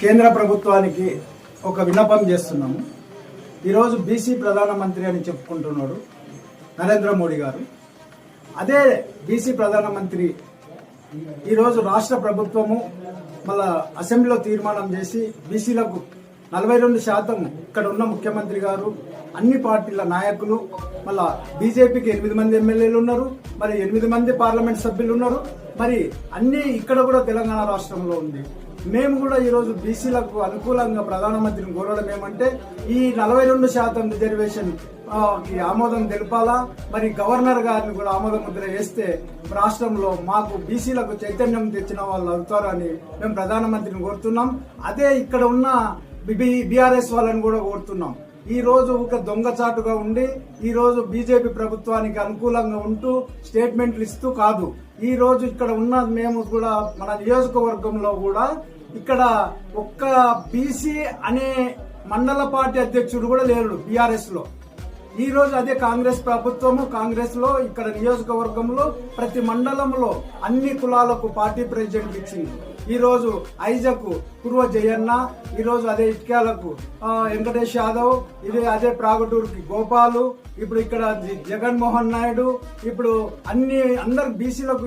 కేంద్ర ప్రభుత్వానికి ఒక విన్నపం చేస్తున్నాము. ఈరోజు బీసీ ప్రధానమంత్రి అని చెప్పుకుంటున్నాడు నరేంద్ర మోడీ గారు. అదే బీసీ ప్రధానమంత్రి ఈరోజు రాష్ట్ర ప్రభుత్వము మళ్ళా అసెంబ్లీలో తీర్మానం చేసి బీసీలకు నలభై రెండు శాతం ఇక్కడ ఉన్న ముఖ్యమంత్రి గారు అన్ని పార్టీల నాయకులు మళ్ళా బీజేపీకి ఎనిమిది మంది ఎమ్మెల్యేలు ఉన్నారు మరి ఎనిమిది మంది పార్లమెంట్ సభ్యులు ఉన్నారు మరి అన్ని ఇక్కడ కూడా తెలంగాణ రాష్ట్రంలో ఉంది. మేము కూడా ఈరోజు బీసీలకు అనుకూలంగా ప్రధానమంత్రిని కోరడం ఏమంటే ఈ నలభై రెండు శాతం రిజర్వేషన్ ఆమోదం తెలపాలా? మరి గవర్నర్ గారిని కూడా ఆమోద ముద్ర వేస్తే రాష్ట్రంలో మాకు బీసీలకు చైతన్యం తెచ్చిన వాళ్ళు అవుతారని మేము ప్రధానమంత్రిని కోరుతున్నాం. అదే ఇక్కడ ఉన్న బీఆర్ఎస్ వాళ్ళని కూడా కోరుతున్నాం. ఈరోజు ఒక దొంగచాటుగా ఉండి ఈరోజు బీజేపీ ప్రభుత్వానికి అనుకూలంగా ఉంటూ స్టేట్మెంట్లు ఇస్తూ కాదు. ఈ రోజు ఇక్కడ ఉన్న మేము కూడా మన నియోజకవర్గంలో కూడా ఇక్కడ ఒక్క బీసీ అనే మండల పార్టీ అధ్యక్షుడు కూడా లేరు బీఆర్ఎస్లో ఈ రోజు అదే కాంగ్రెస్ ప్రభుత్వము కాంగ్రెస్లో ఇక్కడ నియోజకవర్గంలో ప్రతి మండలంలో అన్ని కులాలకు పార్టీ ప్రెసిడెంట్ ఇచ్చింది. ఈ రోజు ఐజకు కుర్వ జయన్న ఈ రోజు అదే ఇటుక్యాలకు వెంకటేష్ యాదవ్ ఇది అదే ప్రాగటూరుకి గోపాలు ఇప్పుడు ఇక్కడ జగన్మోహన్ నాయుడు ఇప్పుడు అన్ని అందరు బీసీలకు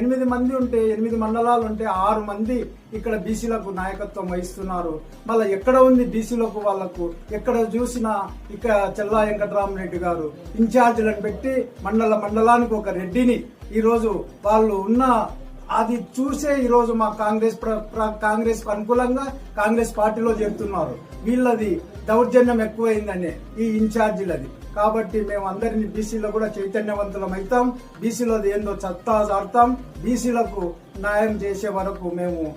ఎనిమిది మంది ఉంటే ఎనిమిది మండలాలు ఉంటే ఆరు మంది ఇక్కడ బీసీలకు నాయకత్వం వహిస్తున్నారు. మళ్ళీ ఎక్కడ ఉంది బీసీలకు వాళ్ళకు? ఎక్కడ చూసినా ఇక చెల్లా వెంకటరామరెడ్డి గారు? ఇన్ఛార్జీలను పెట్టి మండల మండలానికి ఒక రెడ్డిని ఈరోజు వాళ్ళు ఉన్న అది చూసే ఈరోజు మా కాంగ్రెస్ ప్ర- కాంగ్రెస్ అనుకూలంగా కాంగ్రెస్ పార్టీలో చేరుతున్నారు. వీళ్ళది దౌర్జన్యం ఎక్కువైందనే ఈ ఇన్ఛార్జీలది. కాబట్టి మేము అందరిని బీసీలో కూడా చైతన్యవంతులం అవుతాం. బీసీలో ఏందో చత్తా జారుతాం. బీసీలకు న్యాయం చేసే వరకు మేము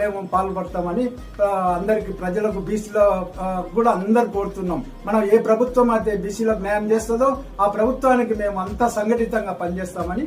మేము పాల్పడతామని అందరికి ప్రజలకు బీసీలో కూడా అందరు కోరుతున్నాం. మనం ఏ ప్రభుత్వం అయితే బీసీలకు న్యాయం చేస్తుందో ఆ ప్రభుత్వానికి మేము అంతా సంఘటితంగా పనిచేస్తామని